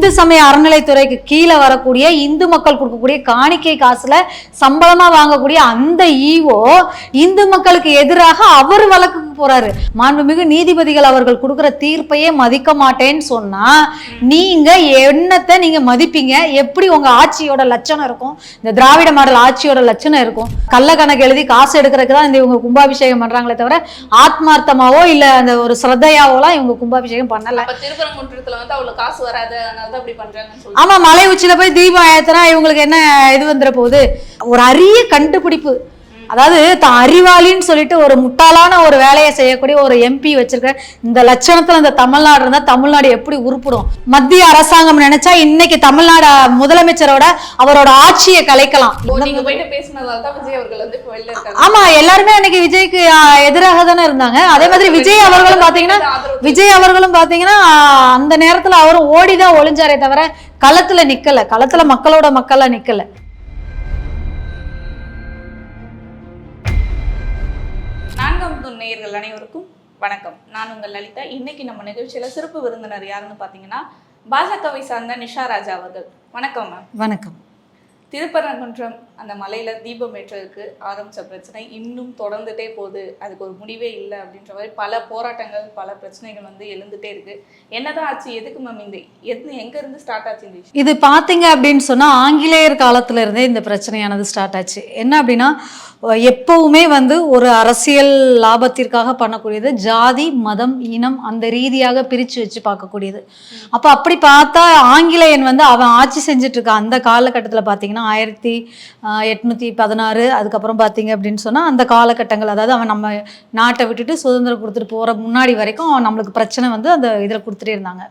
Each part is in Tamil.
இந்து சமய அறநிலைத்துறைக்கு கீழே வரக்கூடிய இந்து மக்கள் கொடுக்கக்கூடிய காணிக்கை காசுல சம்பளமா வாங்கக்கூடிய அந்த ஈவோ இந்து மக்களுக்கு எதிராக அவர் வழக்கு போறாரு. மாண்புமிகு நீதிபதிகள் அவர்கள் கொடுக்குற தீர்ப்பையே மதிக்க மாட்டேன்னு சொன்னா நீங்க என்னத்தை நீங்க மதிப்பீங்க? எப்படி உங்க ஆட்சியோட லட்சணம் இருக்கும்? இந்த திராவிட மாடல் ஆட்சியோட லட்சணம் இருக்கும்? கள்ள கணக்கு எழுதி காசு எடுக்கிறதுக்கு தான் இந்த இவங்க கும்பாபிஷேகம் பண்றாங்களே தவிர ஆத்மார்த்தமாவோ இல்ல அந்த ஒரு ஸ்ரத்தையாவோலாம் இவங்க கும்பாபிஷேகம் பண்ணல. திருப்பரங்குன்றத்துல வந்து அவ்வளவு காசு வராது அப்படி ஆமா மலை உச்சியில போய் தீபம் ஏத்தனா இவங்களுக்கு என்ன இது வந்துட போகுது? ஒரு அரிய கண்டுபிடிப்பு. அதாவது தான் அறிவாளின்னு சொல்லிட்டு ஒரு முட்டாளான ஒரு வேலையை செய்யக்கூடிய ஒரு எம்பி வச்சிருக்க இந்த லட்சணத்துல இந்த தமிழ்நாடு இருந்தா தமிழ்நாடு எப்படி உருப்பிடும்? மத்திய அரசாங்கம் நினைச்சா இன்னைக்கு தமிழ்நாடு முதலமைச்சரோட அவரோட ஆட்சியை கலைக்கலாம். ஆமா எல்லாருமே அன்னைக்கு விஜய்க்கு எதிராக தானே இருந்தாங்க. அதே மாதிரி விஜய் அவர்களும் பாத்தீங்கன்னா விஜய் அவர்களும் பாத்தீங்கன்னா அந்த நேரத்துல அவரும் ஓடிதான் ஒளிஞ்சாரே தவிர களத்துல நிக்கல. களத்துல மக்களோட மக்களா நிக்கல. தூண் நேயர்கள் அனைவருக்கும் வணக்கம். நான் உங்கள் லலிதா. இன்னைக்கு நம்ம நிகழ்ச்சியில சிறப்பு விருந்தினர் யாருன்னு பாத்தீங்கன்னா பாஜகவை சார்ந்த நிஷா ராஜா அவர்கள். வணக்கம் மேம் வணக்கம். திருப்பரங்குன்றம் அந்த மலையில் தீபம் ஏற்றதுக்கு ஆரம்பித்த பிரச்சனை இன்னும் தொடர்ந்துட்டே போகுது. அதுக்கு ஒரு முடிவே இல்லை அப்படின்ற மாதிரி பல போராட்டங்கள் பல பிரச்சனைகள் வந்து எழுந்துட்டே இருக்கு. என்னதான் ஆச்சு? எதுக்கு மேம் இந்த எது எங்கேருந்து ஸ்டார்ட் ஆச்சு இந்த இது பார்த்தீங்க அப்படின்னு சொன்னால் ஆங்கிலேயர் காலத்துல இருந்தே இந்த பிரச்சனையானது ஸ்டார்ட் ஆச்சு. என்ன அப்படின்னா எப்பவுமே வந்து ஒரு அரசியல் லாபத்திற்காக பண்ணக்கூடியது ஜாதி மதம் இனம் அந்த ரீதியாக பிரிச்சு வச்சு பார்க்கக்கூடியது. அப்போ அப்படி பார்த்தா ஆங்கிலேயன் வந்து அவன் ஆட்சி செஞ்சுட்டு இருக்க அந்த காலகட்டத்தில் பார்த்தீங்கன்னா ஆயிரத்தி எட்நூத்தி பதினாறு அதுக்கப்புறம் பார்த்தீங்க அப்படின்னு சொன்னால் அந்த காலகட்டங்கள் அதாவது அவன் நம்ம நாட்டை விட்டுட்டு சுதந்திரம் கொடுத்துட்டு போகிற முன்னாடி வரைக்கும் நம்மளுக்கு பிரச்சனை வந்து அந்த இதில் கொடுத்துட்டே இருந்தாங்க.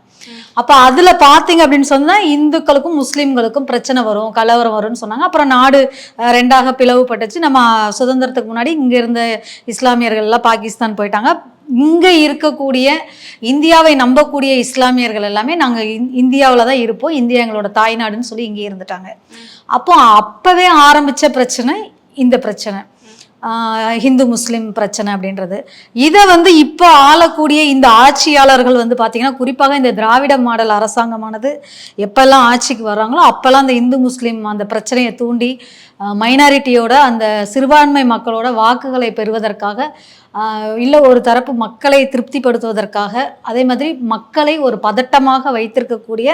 அப்போ அதில் பார்த்தீங்க அப்படின்னு சொன்னால் இந்துக்களுக்கும் முஸ்லீம்களுக்கும் பிரச்சனை வரும் கலவரம் வரும்னு சொன்னாங்க. அப்புறம் நாடு ரெண்டாக பிளவுபட்டுச்சு. நம்ம சுதந்திரத்துக்கு முன்னாடி இங்கே இருந்த இஸ்லாமியர்கள் எல்லாம் பாகிஸ்தான் போயிட்டாங்க. இங்கே இருக்கக்கூடிய இந்தியாவை நம்பக்கூடிய இஸ்லாமியர்கள் எல்லாமே நாங்கள் இந்- தான் இருப்போம். இந்தியா எங்களோட தாய்நாடுன்னு சொல்லி இங்கே இருந்துட்டாங்க. அப்போ அப்போவே ஆரம்பித்த பிரச்சனை இந்த பிரச்சனை. ஹிந்து முஸ்லீம் பிரச்சனை அப்படின்றது. இதை வந்து இப்போ ஆளக்கூடிய இந்த ஆட்சியாளர்கள் வந்து பார்த்தீங்கன்னா குறிப்பாக இந்த திராவிட மாடல் அரசாங்கமானது எப்பெல்லாம் ஆட்சிக்கு வர்றாங்களோ அப்போல்லாம் அந்த இந்து முஸ்லீம் அந்த பிரச்சனையை தூண்டி மைனாரிட்டியோட அந்த சிறுபான்மை மக்களோட வாக்குகளை பெறுவதற்காக இல்லை ஒரு தரப்பு மக்களை திருப்திப்படுத்துவதற்காக அதே மாதிரி மக்களை ஒரு பதட்டமாக வைத்திருக்கக்கூடிய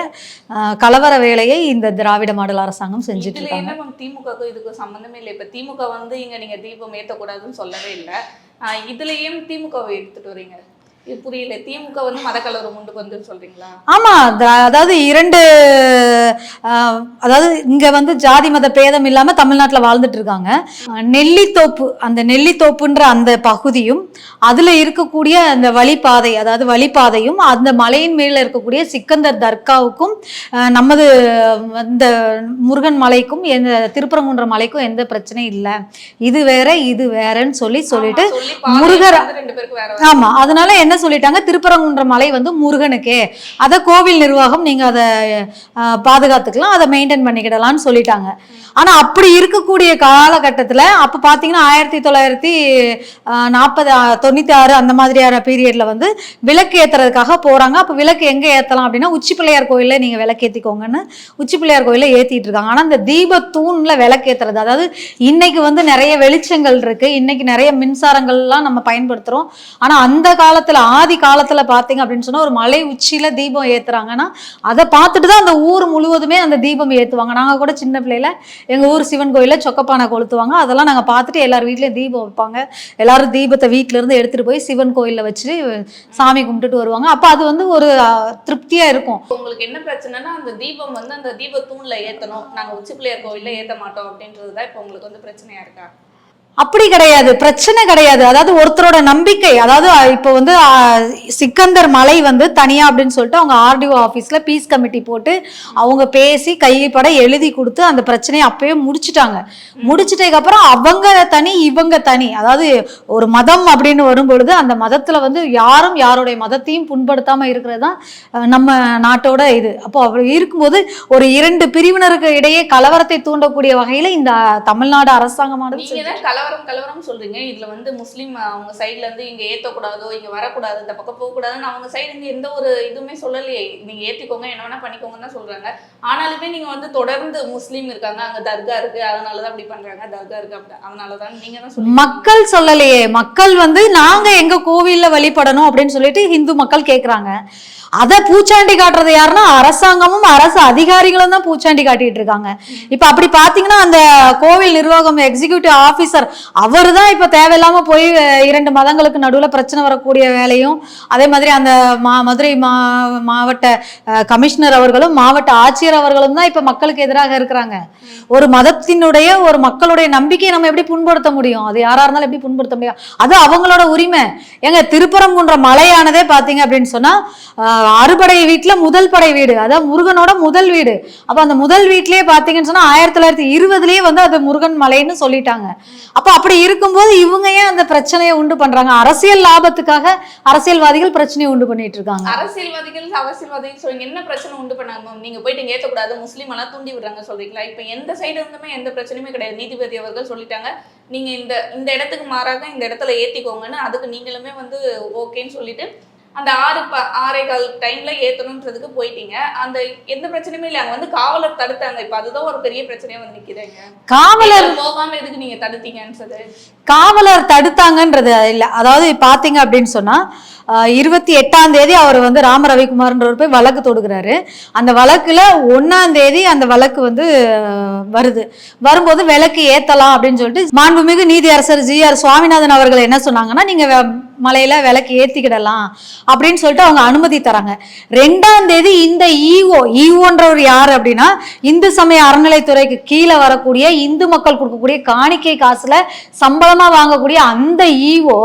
கலவர வேலையை இந்த திராவிட மாடல் அரசாங்கம் செஞ்சுட்டு இருக்காங்க. திமுகவுக்கும் இதுக்கும் சம்பந்தமே இல்லை. இப்ப திமுக வந்து இங்க நீங்க தீபம் ஏத்தக்கூடாதுன்னு சொல்லவே இல்லை. ஆஹ் இதுல ஏன் திமுகவை எடுத்துட்டு வரீங்க. இது புரியல. திமுக வந்து மதக்கலவரம் உண்டு வந்துன்னு சொல்றீங்களா? ஆமா அதாவது இரண்டு அதாவது இங்க வந்து ஜாதி மத பேதம் இல்லாம தமிழ்நாட்டுல வாழ்ந்துட்டு இருக்காங்க. நெல்லித்தோப்பு அந்த நெல்லித்தோப்புன்ற அந்த பகுதியும் அதுல இருக்கக்கூடிய அந்த வழிப்பாதை அதாவது வழிப்பாதையும் அந்த மலையின் மேல இருக்கக்கூடிய சிக்கந்தர் தர்காவுக்கும் நமது இந்த முருகன் மலைக்கும் எந்த திருப்பரங்குன்ற மலைக்கும் எந்த பிரச்சனையும் இல்லை. இது வேற இது வேறன்னு சொல்லி சொல்லிட்டு முருகர் வந்து ஆமா அதனால என்ன சொல்லிட்டாங்க? திருப்பரங்குன்ற மலை வந்து முருகனுக்கே. அதை கோவில் நிர்வாகம் நீங்கள் அதை பாதுகாத்துக்கலாம் அதை மெயின்டைன் பண்ணிக்கிடலாம்னு சொல்லிட்டாங்க. ஆனால் அப்படி இருக்கக்கூடிய காலகட்டத்தில் அப்போ பார்த்தீங்கன்னா ஆயிரத்தி தொள்ளாயிரத்தி நாற்பது தொண்ணூற்றி தொண்ணூத்தி ஆறு அந்த மாதிரியான பீரியடில் வந்து விளக்கு ஏத்துறதுக்காக போகிறாங்க அப்போ விளக்கு எங்கே ஏற்றலாம் அப்படின்னா உச்சி பிள்ளையார் கோயிலில் நீங்கள் விளக்கு ஏற்றிக்கோங்கன்னு உச்சி பிள்ளையார் கோயிலில் ஏற்றிட்டு இருக்காங்க ஆனால் இந்த தீப தூண்ல விளக்கு ஏற்றுறது அதாவது இன்னைக்கு வந்து நிறைய வெளிச்சங்கள் இருக்குது இன்னைக்கு நிறைய மின்சாரங்கள்லாம் நம்ம பயன்படுத்துகிறோம் ஆனால் அந்த காலத்தில் ஆதி காலத்துல பாத்தீங்க அப்படின்னு சொன்னா ஒரு மலை உச்சியில தீபம் ஏத்துறாங்கன்னா அதை பார்த்துட்டு தான் அந்த ஊர் முழுவதுமே அந்த தீபம் ஏத்துவாங்க. நாங்க கூட சின்ன பிள்ளையில எங்க ஊர் சிவன் கோயில சொக்கப்பானை கொளுத்துவாங்க. அதெல்லாம் நாங்க பார்த்துட்டு எல்லார் வீட்லயும் தீபம் வைப்பாங்க. எல்லாரும் தீபத்தை வீட்டுல இருந்து எடுத்துட்டு போய் சிவன் கோயில்ல வச்சு சாமி கும்பிட்டுட்டு வருவாங்க. அப்ப அது வந்து ஒரு திருப்தியா இருக்கும். உங்களுக்கு என்ன பிரச்சனைனா அந்த தீபம் வந்து அந்த தீப தூண்ல ஏத்தணும். நாங்க உச்சி பிள்ளையார் கோவில்ல ஏத்த மாட்டோம் அப்படின்றதுதான் இப்ப உங்களுக்கு வந்து பிரச்சனையா இருக்கா? அப்படி கிடையாது பிரச்சனை கிடையாது. அதாவது ஒருத்தரோட நம்பிக்கை அதாவது இப்போ வந்து சிக்கந்தர் மலை வந்து தனியா அப்படின்னு சொல்லிட்டு அவங்க ஆர்டிஓ ஆஃபீஸில் பீஸ் கமிட்டி போட்டு அவங்க பேசி கைப்பட எழுதி கொடுத்து அந்த பிரச்சனையை அப்பயே முடிச்சுட்டாங்க. முடிச்சிட்டதுக்கப்புறம் அவங்க தனி இவங்க தனி. அதாவது ஒரு மதம் அப்படின்னு வரும்பொழுது அந்த மதத்தில் வந்து யாரும் யாருடைய மதத்தையும் புண்படுத்தாமல் இருக்கிறது தான் நம்ம நாட்டோட இது. அப்போ அப்படி இருக்கும்போது ஒரு இரண்டு பிரிவினருக்கு இடையே கலவரத்தை தூண்டக்கூடிய வகையில் இந்த தமிழ்நாடு அரசாங்கமானது கலவரம் கலவரம் சொல்றீங்க. இதுல வந்து முஸ்லீம் அவங்க சைடுல இருந்து இங்க ஏத்தக்கூடாதோ இங்க வரக்கூடாது இந்த பக்கம் போகக்கூடாதுன்னு அவங்க சைடு இருந்து எந்த ஒரு இதுவுமே சொல்லலையே. நீங்க ஏத்திக்கோங்க என்ன வேணா பண்ணிக்கோங்கன்னு தான் சொல்றாங்க. ஆனாலுமே நீங்க வந்து தொடர்ந்து முஸ்லீம் இருக்காங்க. அங்க தர்கா இருக்கு. அதனாலதான் அப்படி பண்றாங்க. தர்கா இருக்கு அப்படி. அதனாலதான் நீங்க தான் மக்கள் சொல்லலையே. மக்கள் வந்து நாங்க எங்க கோவில்ல வழிபடணும் அப்படின்னு சொல்லிட்டு இந்து மக்கள் கேக்குறாங்க. அதை பூச்சாண்டி காட்டுறது யாருன்னா அரசாங்கமும் அரசு அதிகாரிகளும் தான் பூச்சாண்டி காட்டிட்டு இருக்காங்க. இப்ப அப்படி பாத்தீங்கன்னா அந்த கோவில் நிர்வாகம் எக்ஸிகியூட்டிவ் ஆபீசர் அவர் தான் இப்ப தேவையில்லாம போய் இரண்டு மதங்களுக்கு நடுவுல பிரச்சனை வரக்கூடிய வேலையும் அதே மாதிரி அந்த மா மதுரை மா மாவட்ட கமிஷனர் அவர்களும் மாவட்ட ஆட்சியர் அவர்களும் தான் இப்ப மக்களுக்கு எதிராக இருக்கிறாங்க. ஒரு மதத்தினுடைய ஒரு மக்களுடைய நம்பிக்கையை நம்ம எப்படி புண்படுத்த முடியும்? அது யாரா இருந்தாலும் எப்படி புண்படுத்த முடியும்? அது அவங்களோட உரிமை. ஏங்க திருப்பரங்குன்ற மலையானதே பாத்தீங்க அப்படின்னு சொன்னா அறுபடை வீட்டுல முதல் படை வீடு. அதாவது முருகனோட முதல் வீடு. அப்ப அந்த முதல் வீட்லயே பாத்தீங்கன்னு சொன்னா ஆயிரத்தி தொள்ளாயிரத்தி இருபதுலயே வந்து அது முருகன் மலைன்னு சொல்லிட்டாங்க. அப்ப அப்படி இருக்கும்போது இவங்க ஏன் அந்த பிரச்சனையை உண்டு பண்றாங்க? அரசியல் லாபத்துக்காக அரசியல்வாதிகள் பிரச்சனையை உண்டு பண்ணிட்டு இருக்காங்க. அரசியல்வாதிகள் அரசியல்வாதிகள் சொல்லி என்ன பிரச்சனை உண்டு பண்ணாங்க மேம் நீங்க போயிட்டு ஏற்றக்கூடாது ஏத்தக்கூடாது. முஸ்லீம் எல்லாம் தூண்டி விடுறாங்க சொல்றீங்களா? இப்ப எந்த சைடு இருந்துமே எந்த பிரச்சனையுமே கிடையாது. நீதிபதி அவர்கள் சொல்லிட்டாங்க. நீங்க இந்த இந்த இடத்துக்கு மாறாக இந்த இடத்துல ஏத்திக்கோங்கன்னு அதுக்கு நீங்களுமே வந்து ஓகேன்னு சொல்லிட்டு அந்த ஆறு ப ஆறே கால் டைம்ல ஏத்தணுன்றதுக்கு போயிட்டீங்க. அந்த எந்த பிரச்சனையுமே இல்லை. அங்க வந்து காவலர் தடுத்தாங்க. இப்ப அதுதான் ஒரு பெரிய பிரச்சனையா வந்து நிக்குதுங்க. காவலர் போகாம எதுக்கு நீங்க தடுத்தீங்கன்னு சொல்லி காவலர் தடுத்தாங்கன்றது இல்ல. அதாவது பாத்தீங்க அப்படின்னு சொன்னா இருபத்தி எட்டாம் தேதி அவர் வந்து ராம ரவிக்குமார்ன்றவர் போய் வழக்கு தொடுக்கிறாரு. அந்த வழக்குல ஒன்னாம் தேதி அந்த வழக்கு வந்து வருது. வரும்போது விளக்கு ஏத்தலாம் அப்படின்னு சொல்லிட்டு மாண்புமிகு நீதி அரசர் ஜி ஆர் சுவாமிநாதன் அவர்கள் என்ன சொன்னாங்கன்னா நீங்க வெ- மலையில விளக்கு ஏத்திக்கிடலாம். அப்படின்னு சொல்லிட்டு அவங்க அனுமதி தராங்க. ரெண்டாம் தேதி இந்த ஈஓ ஈஓன்றவர் யார் அப்படின்னா இந்து சமய அறநிலைத்துறைக்கு கீழே வரக்கூடிய இந்து மக்கள் கொடுக்கக்கூடிய காணிக்கை காசுல சம்பளமா வாங்கக்கூடிய அந்த ஈஓ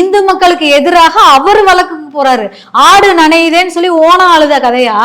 இந்து மக்களுக்கு எதிராக அவர் வழக்குக்கு போறாரு. ஆடு நனையுதேன்னு சொல்லி ஓணம் அழுத கதையா?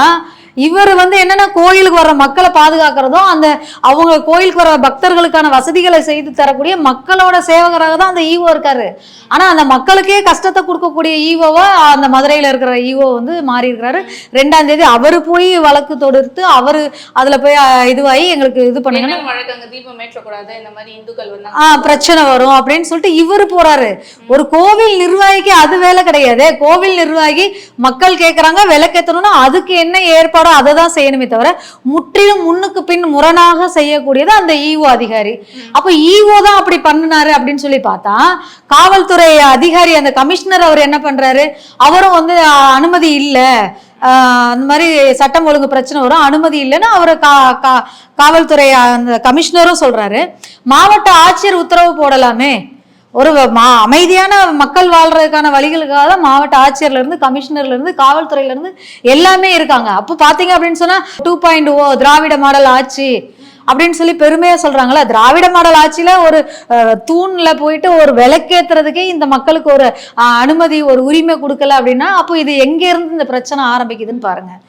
இவர் வந்து என்னன்னா கோயிலுக்கு வர்ற மக்களை பாதுகாக்கிறதும் அந்த அவங்க கோயிலுக்கு வர பக்தர்களுக்கான வசதிகளை செய்து தரக்கூடிய மக்களோட சேவகராக தான் அந்த ஈவோ இருக்காரு. ஆனா அந்த மக்களுக்கே கஷ்டத்தை கொடுக்கக்கூடிய ஈவோவா அந்த மதுரையில இருக்கிற ஈவோ வந்து மாறி இருக்கிறாரு ரெண்டாம் தேதி அவரு போய் வழக்கு தொடுத்து அவரு அதுல போய் இதுவாகி எங்களுக்கு இது பண்ணுங்க என்ன வழக்கு? அங்க தீபம் ஏற்றக்கூடாது இந்த மாதிரி இந்துக்கள் வந்து ஆ பிரச்சனை வரும் அப்படின்னு சொல்லிட்டு இவரு போறாரு. ஒரு கோவில் நிர்வாகிக்கு அது வேலை கிடையாது. கோவில் நிர்வாகி மக்கள் கேக்குறாங்க விளக்கேத்தணும்னா அதுக்கு என்ன ஏற்பாடோ அதை தான் செய்யணுமே தவிர முற்றிலும் முன்னுக்கு பின் முரணாக செய்யக்கூடியது அந்த இஓ அதிகாரி. அப்ப இஓ தான் அப்படி பண்ணினாரு அப்படின்னு சொல்லி பார்த்தா காவல்துறை அதிகாரி அந்த கமிஷனர் அவர் என்ன பண்றாரு? அவரும் வந்து அனுமதி இல்லை. அந்த மாதிரி சட்டம் ஒழுங்கு பிரச்சனை வரும். அனுமதி இல்லைன்னு அவர் கா கா காவல்துறை அந்த கமிஷனரும் சொல்றாரு. மாவட்ட ஆட்சியர் உத்தரவு போடலாமே. ஒரு மா அமைதியான மக்கள் வாழ்றதுக்கான வழிகளுக்காக தான் மாவட்ட ஆட்சியர்லேருந்து கமிஷனர்லேருந்து காவல்துறையிலேருந்து எல்லாமே இருக்காங்க. அப்போ பார்த்தீங்க அப்படின்னு சொன்னால் two point O Dravida model ஆட்சி அப்படின்னு சொல்லி பெருமையாக சொல்றாங்களா திராவிட மாடல் ஆட்சியில் ஒரு தூணில் போயிட்டு ஒரு விளக்கேற்றுறதுக்கே இந்த மக்களுக்கு ஒரு அனுமதி ஒரு உரிமை கொடுக்கல அப்படின்னா அப்போ இது எங்கேருந்து இந்த பிரச்சனை ஆரம்பிக்குதுன்னு பாருங்கள்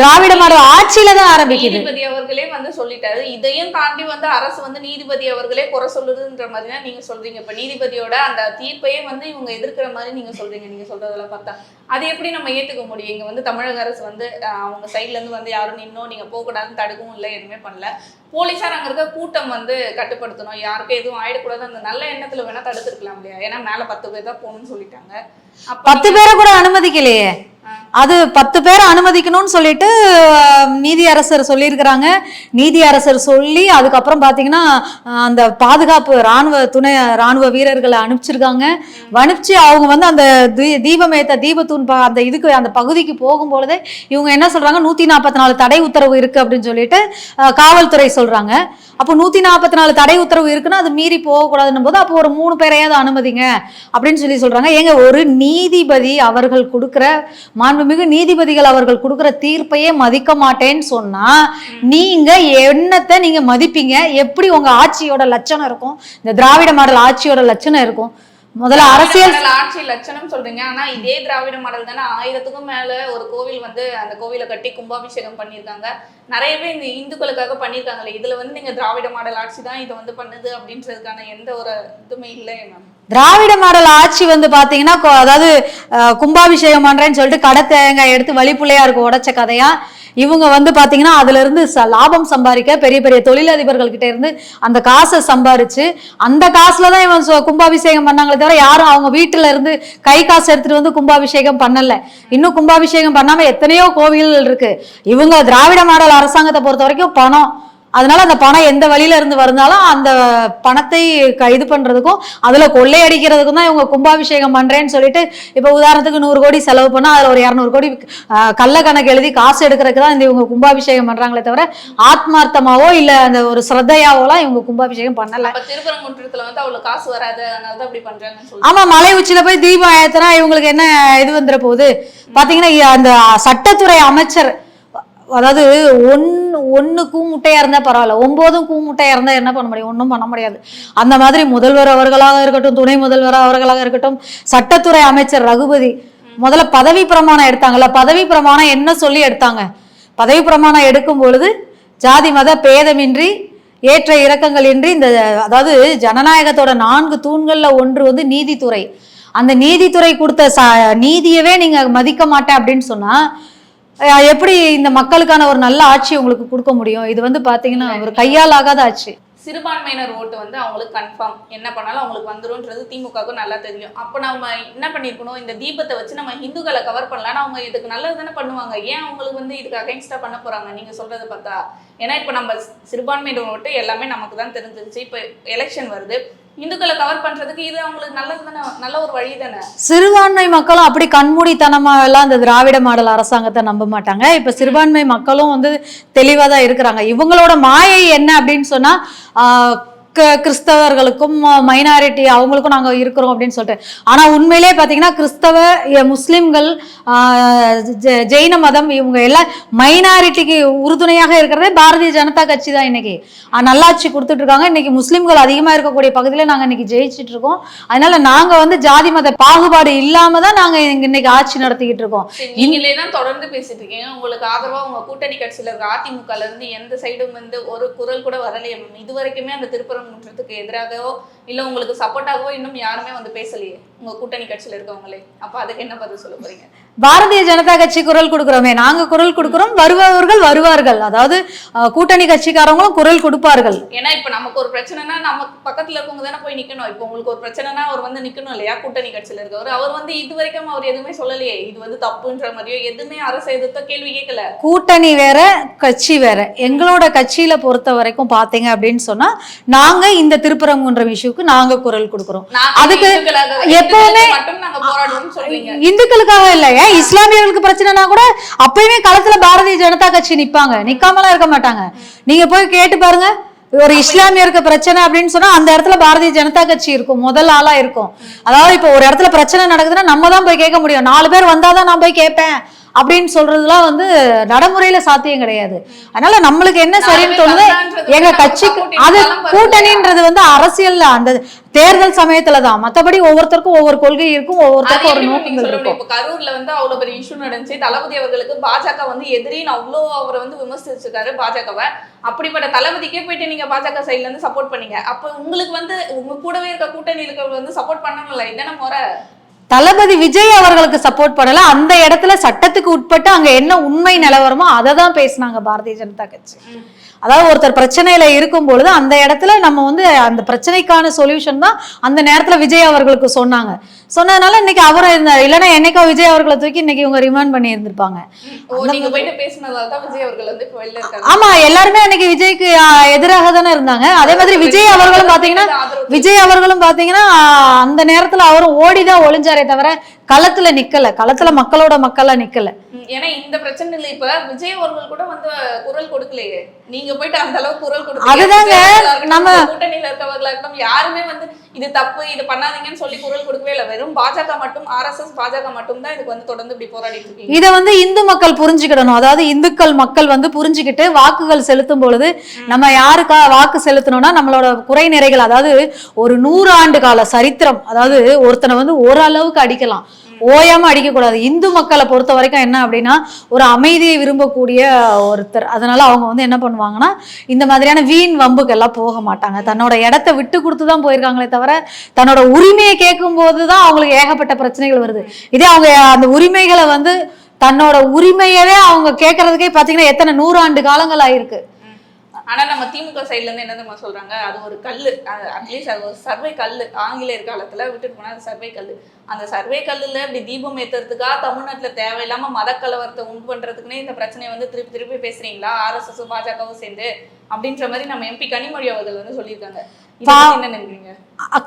திராவிட மாடல் ஆட்சியில தான் ஆரம்பிக்குது. நீதிபதி அவர்களே வந்து சொல்லிட்டாரு. இதையும் தாண்டி வந்து அரசு வந்து நீதிபதி அவர்களே குறை சொல்லுதுன்ற மாதிரி தான் நீங்க சொல்றீங்க. இப்ப நீதிபதியோட அந்த தீர்ப்பையே வந்து இவங்க எதிர்க்கிற மாதிரி நீங்க சொல்றீங்க. நீங்க சொல்றதெல்லாம் பார்த்தா. அது எப்படி நம்ம ஏத்துக்க முடியும்? இங்க வந்து தமிழக அரசு வந்து அவங்க சைட்ல இருந்து வந்து யாரும் நின்னோ நீங்க போக கூடாதுன்னு தடுக்கவும் இல்லை எதுவுமே பண்ணல. போலீஸார் அங்க இருக்க கூட்டம் வந்து கட்டுப்படுத்தணும். யாருக்கும் எதுவும் ஆயிடக்கூடாது அந்த நல்ல எண்ணத்துல வேணா தடுத்துருக்கலாம் இல்லையா? ஏன்னா மேல பத்து பேர் தான் போகணும்னு சொல்லிட்டாங்க. பத்து பேரை கூட அனுமதிக்கலையே. அது பத்து பேரை அனுமதிக்கணும்னு சொல்லிட்டு நீதி அரசர் சொல்லியிருக்கிறாங்க. நீதி அரசர் சொல்லி அதுக்கப்புறம் பார்த்தீங்கன்னா அந்த பாதுகாப்பு ராணுவ துணை ராணுவ வீரர்களை அனுப்பிச்சிருக்காங்க. அனுப்பிச்சு அவங்க வந்து அந்த தீ- தீபமேத்த தீபத்தூண் ப- அந்த இதுக்கு அந்த பகுதிக்கு போகும்பொழுதே இவங்க என்ன சொல்கிறாங்க நூற்றி நாற்பத்தி நாலு தடை உத்தரவு இருக்குது அப்படின்னு சொல்லிட்டு காவல்துறை சொல்கிறாங்க அப்போ நூற்றி நாற்பத்தி நாலு தடை உத்தரவு இருக்குன்னா அது மீறி போகக்கூடாதுன்னும் போது அப்போ ஒரு மூணு பேரையாவது அனுமதிங்க அப்படின்னு சொல்லி சொல்கிறாங்க ஏங்க ஒரு நீதிபதி அவர்கள் கொடுக்குற மாண்புமிகு நீதிபதிகள் அவர்கள் கொடுக்குற தீர்ப்பையே மதிக்க மாட்டேன்னு சொன்னா நீங்க என்னத்தை நீங்க மதிப்பீங்க? எப்படி உங்க ஆட்சியோட லட்சணம் இருக்கும்? இந்த திராவிட மாடல் ஆட்சியோட லட்சணம் இருக்கும். முதல்ல அரசியல் ஆட்சி லட்சணம் சொல்றீங்க. ஆனா இதே திராவிட மாடல் தானே ஆயிரத்துக்கும் மேல ஒரு கோவில் வந்து அந்த கோவிலை கட்டி கும்பாபிஷேகம் பண்ணியிருக்காங்க. நிறையவே இந்த இந்துக்களுக்காக பண்ணியிருக்காங்களே இதுல வந்து நீங்க திராவிட மாடல் ஆட்சி தான் இதை வந்து பண்ணுது அப்படின்றதுக்கான எந்த ஒரு இதுவுமே இல்லை மேம். திராவிட மாடல் ஆட்சி வந்து பாத்தீங்கன்னா அதாவது கும்பாபிஷேகம் பண்றேன்னு சொல்லிட்டு கடை தேங்காய் எடுத்து வழிப்புள்ளையாருக்கு உடைச்ச கதையா. இவங்க வந்து பாத்தீங்கன்னா அதுல இருந்து ச- லாபம் சம்பாதிக்க பெரிய பெரிய தொழிலதிபர்கள் கிட்ட இருந்து அந்த காசை சம்பாரிச்சு அந்த காசுல தான் இவன் கும்பாபிஷேகம் பண்ணாங்களே தவிர யாரும் அவங்க வீட்டுல இருந்து கை காசு எடுத்துட்டு வந்து கும்பாபிஷேகம் பண்ணல. இன்னும் கும்பாபிஷேகம் பண்ணாம எத்தனையோ கோவில்கள் இருக்கு. இவங்க திராவிட மாடல் அரசாங்கத்தை பொறுத்த வரைக்கும் பணம் அதனால அந்த பணம் எந்த வழியில இருந்து வருந்தாலும் அந்த பணத்தை இது பண்றதுக்கும் அதுல கொள்ளையடிக்கிறதுக்கும் தான் இவங்க கும்பாபிஷேகம் பண்றேன்னு சொல்லிட்டு இப்ப உதாரணத்துக்கு நூறு கோடி செலவு பண்ணா அதுல ஒரு இரநூறு கோடி கள்ள கணக்கு எழுதி காசு எடுக்கிறதுக்கு தான் இந்த இவங்க கும்பாபிஷேகம் பண்றாங்களே தவிர ஆத்மார்த்தமாவோ இல்ல அந்த ஒரு ஸ்ரத்தையாவோலாம் இவங்க கும்பாபிஷேகம் பண்ணல. திருப்பரங்குன்றத்துல வந்து அவ்வளவு காசு வராது அப்படி பண்றாங்கன்னு சொல்லி ஆமா மலை உச்சியில போய் தீபம் ஏத்துனா இவங்களுக்கு என்ன இது வந்துட போகுது? பாத்தீங்கன்னா அந்த சட்டத்துறை அமைச்சர் அதாவது ஒன் ஒண்ணு கூமுட்டையா இருந்தால் பரவாயில்ல. ஒம்போதும் கூ முட்டையாக இருந்தால் என்ன பண்ண முடியும்? ஒன்றும் பண்ண முடியாது. அந்த மாதிரி முதல்வர் அவர்களாக இருக்கட்டும் துணை முதல்வர் அவர்களாக இருக்கட்டும் சட்டத்துறை அமைச்சர் ரகுபதி முதல்ல பதவி பிரமாணம் எடுத்தாங்கல்ல. பதவி பிரமாணம் என்ன சொல்லி எடுத்தாங்க? பதவி பிரமாணம் எடுக்கும் பொழுது ஜாதி மத பேதமின்றி ஏற்ற இறக்கங்கள் இன்றி இந்த அதாவது ஜனநாயகத்தோட நான்கு தூண்களில் ஒன்று வந்து நீதித்துறை. அந்த நீதித்துறை கொடுத்த ச நீதியவே நீங்கள் மதிக்க மாட்டேன் அப்படின்னு சொன்னால் எப்படி இந்த மக்களுக்கான ஒரு நல்ல ஆட்சி உங்களுக்கு கொடுக்க முடியும்? இது வந்து பாத்தீங்கன்னா ஒரு கையால் ஆகாத ஆட்சி சிறுபான்மையினர் ஓட்டு வந்து அவங்களுக்கு கன்ஃபார்ம் என்ன பண்ணாலும் அவங்களுக்கு வந்துரும்ன்றது திமுகவுக்கு நல்லா தெரியும். அப்போ நம்ம என்ன பண்ணியிருக்கணும் இந்த தீபத்தை வச்சு நம்ம ஹிந்துக்களை கவர் பண்ணலாம்னு அவங்க இதுக்கு நல்லது தானே பண்ணுவாங்க. ஏன் அவங்களுக்கு வந்து இதுக்கு அகைன்ஸ்டாக பண்ண போகிறாங்க நீங்கள் சொல்கிறது பார்த்தா. ஏன்னா இப்போ நம்ம சிறுபான்மையினர் ஓட்டு எல்லாமே நமக்கு தான் தெரிஞ்சிருச்சு. இப்போ எலெக்ஷன் வருது. இந்துக்களை கவர் பண்றதுக்கு இது அவங்களுக்கு நல்லது தானே நல்ல ஒரு வழி தானே? சிறுபான்மை மக்களும் அப்படி கண்மூடித்தனமா எல்லாம் இந்த திராவிட மாடல் அரசாங்கத்தை நம்ப மாட்டாங்க. இப்ப சிறுபான்மை மக்களும் வந்து தெளிவா தான் இருக்கிறாங்க. இவங்களோட மாயை என்ன அப்படின்னு சொன்னா கிறிஸ்தவர்களுக்கும் மைனாரிட்டி அவங்களுக்கும் நாங்கள் இருக்கிறோம் அப்படின்னு சொல்லிட்டு. ஆனால் உண்மையிலே பார்த்தீங்கன்னா கிறிஸ்தவ முஸ்லீம்கள் முஸ்லிம்கள் ஜெயின மதம் இவங்க எல்லாம் மைனாரிட்டிக்கு உறுதுணையாக இருக்கிறதே பாரதிய ஜனதா கட்சி தான் இன்னைக்கு. நல்லாட்சி கொடுத்துட்டு இருக்காங்க இன்னைக்கு முஸ்லீம்கள் அதிகமாக இருக்கக்கூடிய பகுதியில் நாங்கள் இன்னைக்கு ஜெயிச்சுட்டு இருக்கோம். அதனால நாங்கள் வந்து ஜாதி மத பாகுபாடு இல்லாம தான் நாங்கள் இன்னைக்கு ஆட்சி நடத்திக்கிட்டு இருக்கோம். நீங்களே தான் தொடர்ந்து பேசிட்டு இருக்கீங்க. உங்களுக்கு ஆதரவா உங்க கூட்டணி கட்சியில் இருக்க அதிமுக இருந்து எந்த சைடும் வந்து ஒரு குரல் கூட வரலையே இது வரைக்குமே முற்றத்துக்கு எதிராகவோ இல்ல உங்களுக்கு சப்போர்ட்டாகவோ இன்னும் யாருமே வந்து பேசலையே. உங்க கூட்டணி கட்சியில் இருக்கவங்களே. அப்போ அதுக்கு என்ன பதில் சொல்ல போறீங்க? பாரதிய ஜனதா கட்சி குரல் கொடுக்கிறோமே நாங்க குரல் கொடுக்கிறோம் வருபவர்கள் வருவார்கள். அதாவது கூட்டணி கட்சிக்காரங்களும் குரல் கொடுப்பார்கள். ஏன்னா இப்ப நமக்கு ஒரு பிரச்சனைனா நமக்கு பக்கத்துல இருக்கவங்க தானே போய் நிக்கணும். இப்போ உங்களுக்கு ஒரு பிரச்சனைனா அவர் வந்து நிக்கணும் இல்லையா? கூட்டணி கட்சியில இருக்கவர். அவர் வந்து இது வரைக்கும் அவர் எதுவுமே சொல்லலையே. இது வந்து தப்புன்ற மாதிரியோ எதுவுமே அரசு எதிர்த்த கேள்வி கேட்கல. கூட்டணி வேற கட்சி வேற. எங்களோட கட்சியில பொறுத்த வரைக்கும் பாத்தீங்க அப்படின்னு சொன்னா நாங்க இந்த திருப்பரங்குன்ற இஷ்யூக்கு நாங்க குரல் கொடுக்கிறோம். அதுக்கு எப்பவுமே- இந்துக்களுக்காக இல்ல ஏன் இஸ்லாமியர்களுக்கு பிரச்சனைனா கூட அப்பயுமே களத்துல பாரதிய ஜனதா கட்சி நிப்பாங்க. நிக்காமலாம் இருக்க மாட்டாங்க. நீங்க போய் கேட்டு பாருங்க. ஒரு இஸ்லாமியருக்கு பிரச்சனை அப்படின்னு சொன்னா அந்த இடத்துல பாரதிய ஜனதா கட்சி இருக்கும். முதல் ஆளா இருக்கும். அதாவது இப்போ ஒரு இடத்துல பிரச்சனை நடக்குதுன்னா நம்ம தான் போய் கேட்க முடியும். நாலு பேர் வந்தாதான் நான் போய் கேட்பேன். அப்படின்னு சொல்றதுலாம் வந்து நடைமுறையில சாத்தியம் கிடையாது. அதனால நம்மளுக்கு என்ன சரின்னு தோணுது எங்க கட்சிக்கு அது கூட்டணின்றது வந்து அரசியல்ல அந்த தேர்தல் சமயத்துல தான். மத்தபடி ஒவ்வொருத்தருக்கும் ஒவ்வொரு கொள்கை இருக்கும் ஒவ்வொருத்தருக்கும் ஒரு நோக்கங்கள் இருக்கும்? இப்ப கரூர்ல வந்து அவ்வளவு பெரிய இஷ்யூ நடந்துச்சு. தளபதி அவர்களுக்கு பாஜக வந்து எதிரின்னு அவ்வளோ அவரை வந்து விமர்சிச்சிருக்காரு பாஜகவை. அப்படிப்பட்ட தளபதிக்கே போயிட்டு நீங்க பாஜக சைடுல இருந்து சப்போர்ட் பண்ணீங்க. அப்ப உங்களுக்கு வந்து உங்க கூடவே இருக்க கூட்டணி இருக்கிறவங்க வந்து சப்போர்ட் பண்ணணும்ல? இதான முறை தளபதி விஜய் அவர்களுக்கு சப்போர்ட் பண்ணல. அந்த இடத்துல சட்டத்துக்கு உட்பட்டு அங்க என்ன உண்மை நிலவரமோ அதை தான் பேசினாங்க பாரதிய ஜனதா கட்சி. அதாவது ஒருத்தர் பிரச்சனையில இருக்கும் பொழுது அந்த இடத்துல நம்ம வந்து அந்த பிரச்சனைக்கான சொல்யூஷன் தான் அந்த நேரத்துல விஜய் அவர்களுக்கு சொன்னாங்க. சொன்னதுனால இன்னைக்கு அவரும் இருந்தார். இல்லைன்னா என்னைக்கோ விஜய் அவர்களை தூக்கி இன்னைக்கு இவங்க ரிமாண்ட் பண்ணி இருந்திருப்பாங்க ஆமா எல்லாருமே அன்னைக்கு விஜய்க்கு எதிராக தானே இருந்தாங்க. அதே மாதிரி விஜய் அவர்களும் பாத்தீங்கன்னா விஜய் அவர்களும் பாத்தீங்கன்னா அந்த நேரத்துல அவரும் ஓடிதான் ஒளிஞ்சாரே தவிர களத்துல நிக்கல. களத்துல மக்களோட மக்களா நிக்கல. ஏன்னா இந்த பிரச்சனைல இப்ப விஜய் அவர்கள் கூட வந்து குரல் கொடுக்கலையே. நீங்க போயிட்டு அந்த அளவுக்கு குரல் கொடுக்கல அதுதாங்க, நம்ம- கூட்டணியில இருக்கவங்களா இருக்கட்டும் யாருமே வந்து இது தப்பு இது பண்ணாதீங்கன்னு சொல்லி குரல் கொடுக்கவே இல்லை. வெறும் பாஜக மட்டும் ஆர்எஸ்எஸ் பாஜக மட்டும் தான் இதுக்கு வந்து தொடர்ந்து இப்படி போராடிட்டு இருக்கீங்க. இத வந்து இந்து மக்கள் புரிஞ்சுக்கிடணும். அதாவது இந்துக்கள் மக்கள் வந்து புரிஞ்சுக்கிட்டு வாக்குகள் செலுத்தும் பொழுது நம்ம யாருக்கா வாக்கு செலுத்தணும்னா நம்மளோட குறை நிறைகள் அதாவது ஒரு நூறு ஆண்டு கால சரித்திரம் அதாவது ஒருத்தனை வந்து ஓரளவுக்கு அடிக்கலாம். ஓயாம அடிக்கக்கூடாது. இந்து மக்களை பொறுத்த வரைக்கும் என்ன அப்படின்னா ஒரு அமைதியை விரும்பக்கூடிய ஒருத்தர். அதனால அவங்க வந்து என்ன பண்ணுவாங்கன்னா இந்த மாதிரியான வீண் வம்புக்கெல்லாம் போக மாட்டாங்க. தன்னோட இடத்த விட்டு கொடுத்து தான் போயிருக்காங்களே தவிர தன்னோட உரிமையை கேட்கும் போது தான் அவங்களுக்கு ஏகப்பட்ட பிரச்சனைகள் வருது. இதே அவங்க அந்த உரிமைகளை வந்து தன்னோட உரிமையவே அவங்க கேட்கறதுக்கே பார்த்தீங்கன்னா எத்தனை நூறாண்டு காலங்கள் ஆயிருக்கு. ஆனால் நம்ம திமுக சைட்லேருந்து என்ன தெரியுமா சொல்கிறாங்க அது ஒரு கல் அட்லீஸ்ட் அது ஒரு சர்வே கல் ஆங்கிலேயர் காலத்தில் விட்டுட்டு போனால் அது சர்வே கல் அந்த சர்வே கல்லில் இப்படி தீபம் ஏற்றுறதுக்காக தமிழ்நாட்டில் தேவையில்லாமல் மதக்கலவரத்தை உண்டு பண்ணுறதுக்குன்னே இந்த பிரச்சனையை வந்து திருப்பி திருப்பி பேசுகிறீங்களா ஆர்எஸ்எஸும் பாஜகவும் சேர்ந்து அப்படின்ற மாதிரி நம்ம எம்பி கனிமொழி அவர்கள் வந்து சொல்லியிருக்காங்க. இதை பா- பத்தி என்ன நினைக்கிறீங்க?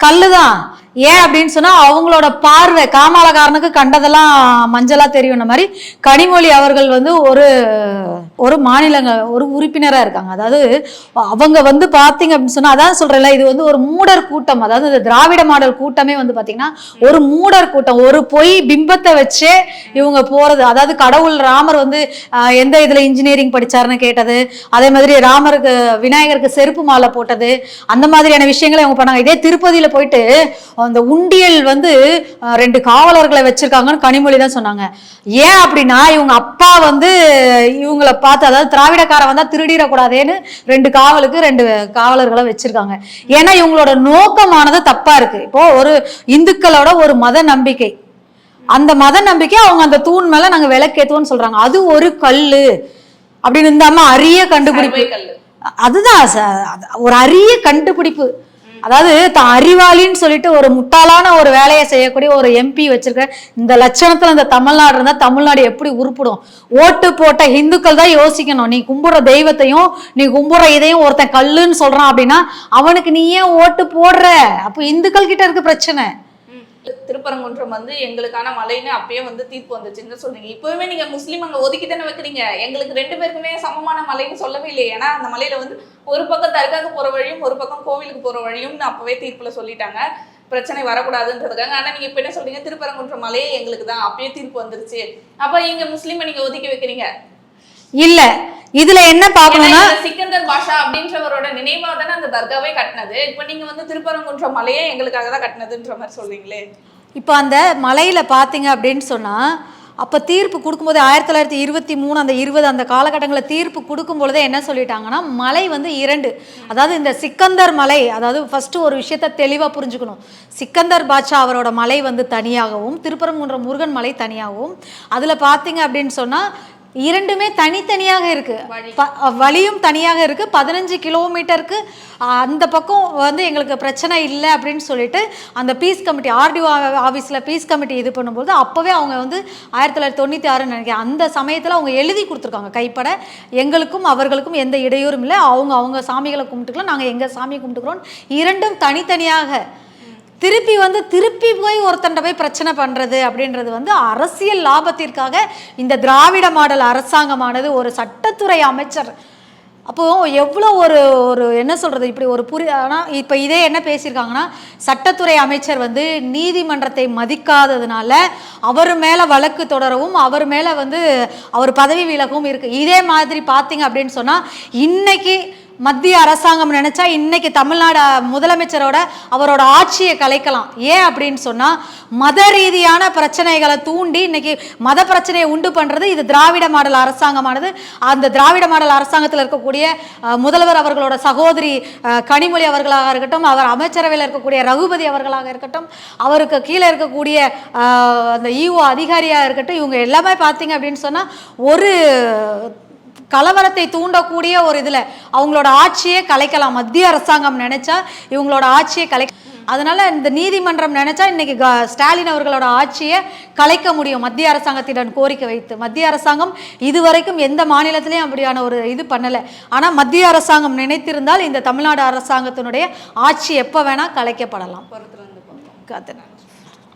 கல்லு தான் ஏன் அப்படின்னு சொன்னா அவங்களோட பார்வை காமாலகாரனுக்கு கண்டதெல்லாம் மஞ்சளா தெரியும்ன மாதிரி கனிமொழி அவர்கள் வந்து ஒரு ஒரு மாநிலங்க ஒரு உறுப்பினரா இருக்காங்க. அதாவது அவங்க வந்து பாத்தீங்க அப்படின்னு சொன்னா அதான் சொல்றேன்ல இது வந்து ஒரு மூடர் கூட்டம். அதாவது இந்த திராவிட மாடல் கூட்டமே வந்து பாத்தீங்கன்னா ஒரு மூடர் கூட்டம். ஒரு பொய் பிம்பத்தை வச்சே இவங்க போறது. அதாவது கடவுள் ராமர் வந்து எந்த இதுல இன்ஜினியரிங் படிச்சாருன்னு கேட்டது. அதே மாதிரி ராமருக்கு விநாயகருக்கு செருப்பு மாலை போட்டது அந்த மாதிரியான விஷயங்களை அவங்க பண்ணாங்க. இதே திருப்பதியில போயிட்டு அந்த உண்டியல் வந்து ரெண்டு காவலர்களை வச்சிருக்காங்கன்னு கனிமொழி தான் சொன்னாங்க. ஏன் அப்படின்னா இவங்க அப்பா வந்து இவங்கள பார்த்து அதாவது திராவிடக்காரன் வந்தா திருடிடக்கூடாதேன்னு ரெண்டு காவலுக்கு ரெண்டு காவலர்களை வச்சிருக்காங்க. ஏன்னா இவங்களோட நோக்கமானது தப்பா இருக்கு. இப்போ ஒரு இந்துக்களோட ஒரு மத நம்பிக்கை. அந்த மத நம்பிக்கை அவங்க அந்த தூண் மேல நாங்க விளக்கேத்துவோம்னு சொல்றாங்க. அது ஒரு கல்லு. அப்படின்னு இருந்தாம அரிய கண்டுபிடிப்பு. கல்லு. அதுதான் அது ஒரு அரிய கண்டுபிடிப்பு. அதாவது தான் அறிவாளின்னு சொல்லிட்டு ஒரு முட்டாளான ஒரு வேலையை செய்யக்கூடிய ஒரு எம்பி வச்சிருக்க இந்த லட்சணத்துல இந்த தமிழ்நாடு இருந்தா தமிழ்நாடு எப்படி உருப்பிடும்? ஓட்டு போட்ட இந்துக்கள் தான் யோசிக்கணும். நீ கும்பிடுற தெய்வத்தையும் நீ கும்பிடுற இதையும் ஒருத்தன் கல்லுன்னு சொல்றான் அப்படின்னா அவனுக்கு நீ ஏன் ஓட்டு போடுற? அப்போ இந்துக்கள் கிட்ட இருக்கு பிரச்சனை. திருப்பரங்குன்றம் வந்து எங்களுக்கான மலைன்னு அப்பயே வந்து தீர்ப்பு வந்துச்சுன்னு சொல்றீங்க இப்பவுமே நீங்க முஸ்லீம் அங்க ஒதுக்கி தானே வைக்கிறீங்க. எங்களுக்கு ரெண்டு பேருக்குமே சமமான மலைன்னு சொல்லவே இல்லையே. ஏன்னா அந்த மலையில வந்து ஒரு பக்கம் தர்காக்கு போற வழியும் ஒரு பக்கம் கோவிலுக்கு போற வழியும்னு அப்பவே தீர்ப்புல சொல்லிட்டாங்க. பிரச்சனை வரக்கூடாதுன்றதுக்காக. ஆனா நீங்க இப்ப என்ன சொல்றீங்க? திருப்பரங்குன்றம் மலையே எங்களுக்கு தான் அப்பயே தீர்ப்பு வந்துருச்சு. அப்ப இங்க முஸ்லீமை நீங்க ஒதுக்கி வைக்கிறீங்க. இல்ல. இதுல என்ன இந்த சிக்கந்தர் பாஷா அப்படின்றவரோட நினைவா தானே அந்த தர்காவே கட்டினது. இப்ப நீங்க வந்து திருப்பரங்குன்றம் மலையே எங்களுக்காக தான் கட்டினதுன்ற மாதிரி சொல்றீங்களே. இப்போ அந்த மலையில பார்த்தீங்க அப்படின்னு சொன்னா அப்போ தீர்ப்பு கொடுக்கும்போது ஆயிரத்தி தொள்ளாயிரத்தி இருபத்தி மூணு அந்த இருபது அந்த காலகட்டங்களில் தீர்ப்பு கொடுக்கும் பொழுதே என்ன சொல்லிட்டாங்கன்னா மலை வந்து இரண்டு. அதாவது இந்த சிக்கந்தர் மலை அதாவது ஃபஸ்ட்டு ஒரு விஷயத்த தெளிவாக புரிஞ்சுக்கணும். சிக்கந்தர் பாட்ஷா அவரோட மலை வந்து தனியாகவும் திருப்பரங்குன்றம் முருகன் மலை தனியாகவும். அதில் பார்த்தீங்க அப்படின்னு சொன்னால் இரண்டுமே தனித்தனியாக இருக்கு. வழி. ப- வழியும் தனியாக இருக்கு. பதினஞ்சு கிலோமீட்டருக்கு அந்த பக்கம் வந்து எங்களுக்கு பிரச்சனை இல்லை அப்படின்னு சொல்லிட்டு அந்த பீஸ் கமிட்டி ஆர்டிஓ ஆஃபீஸில் பீஸ் கமிட்டி இது பண்ணும்போது அப்போவே அவங்க வந்து ஆயிரத்தி தொள்ளாயிரத்தி தொண்ணூற்றி ஆறுன்னு நினைக்கிறேன். அந்த சமயத்தில் அவங்க எழுதி கொடுத்துருக்காங்க. கைப்பட எங்களுக்கும் அவர்களுக்கும் எந்த இடையூறும் இல்லை. அவங்க அவங்க சாமிகளை கும்பிட்டுக்கலாம் நாங்கள் எங்கள் சாமியை கும்பிட்டுக்கிறோம். இரண்டும் தனித்தனியாக திருப்பி வந்து திருப்பி போய் ஒருத்தண்ட போய் பிரச்சனை பண்ணுறது அப்படின்றது வந்து அரசியல் லாபத்திற்காக இந்த திராவிட மாடல் அரசாங்கமானது ஒரு சட்டத்துறை அமைச்சர். அப்போ எவ்வளோ ஒரு ஒரு என்ன சொல்கிறது இப்படி ஒரு புரி ஆனால் இப்போ இதே என்ன பேசியிருக்காங்கன்னா சட்டத்துறை அமைச்சர் வந்து நீதிமன்றத்தை மதிக்காததுனால அவர் மேலே வழக்கு தொடரவும் அவர் மேலே வந்து அவர் பதவி விலகவும் இருக்குது இதே மாதிரி பார்த்தீங்க அப்படின்னு சொன்னால் இன்றைக்கி மத்திய அரசாங்கம் நினைச்சா இன்னைக்கு தமிழ்நாடு முதலமைச்சரோட அவரோட ஆட்சியை கலைக்கலாம். ஏன் அப்படின்னு சொன்னா மத ரீதியான பிரச்சனைகளை தூண்டி இன்னைக்கு மத பிரச்சனையை உண்டு பண்றது இது திராவிட மாடல் அரசாங்கமானது. அந்த திராவிட மாடல் அரசாங்கத்தில் இருக்கக்கூடிய முதல்வர் அவர்களோட சகோதரி கனிமொழி அவர்களாக இருக்கட்டும் அவர் அமைச்சரவையில் இருக்கக்கூடிய ரகுபதி அவர்களாக இருக்கட்டும் அவருக்கு கீழே இருக்கக்கூடிய அந்த இஓ அதிகாரியாக இருக்கட்டும் இவங்க எல்லாமே பார்த்தீங்க அப்படின்னு சொன்னா ஒரு கலவரத்தை தூண்டக்கூடிய ஒரு இதில் அவங்களோட ஆட்சியே கலைக்கலாம். மத்திய அரசாங்கம் நினைச்சா இவங்களோட ஆட்சியை கலை அதனால இந்த நீதிமன்றம் நினைச்சா இன்னைக்கு ஸ்டாலின் அவர்களோட ஆட்சியை கலைக்க முடியும். மத்திய அரசாங்கத்திடம் கோரிக்கை வைத்து. மத்திய அரசாங்கம் இதுவரைக்கும் எந்த மாநிலத்திலையும் அப்படியான ஒரு இது பண்ணலை. ஆனால் மத்திய அரசாங்கம் நினைத்திருந்தால் இந்த தமிழ்நாடு அரசாங்கத்தினுடைய ஆட்சி எப்போ வேணால் கலைக்கப்படலாம்.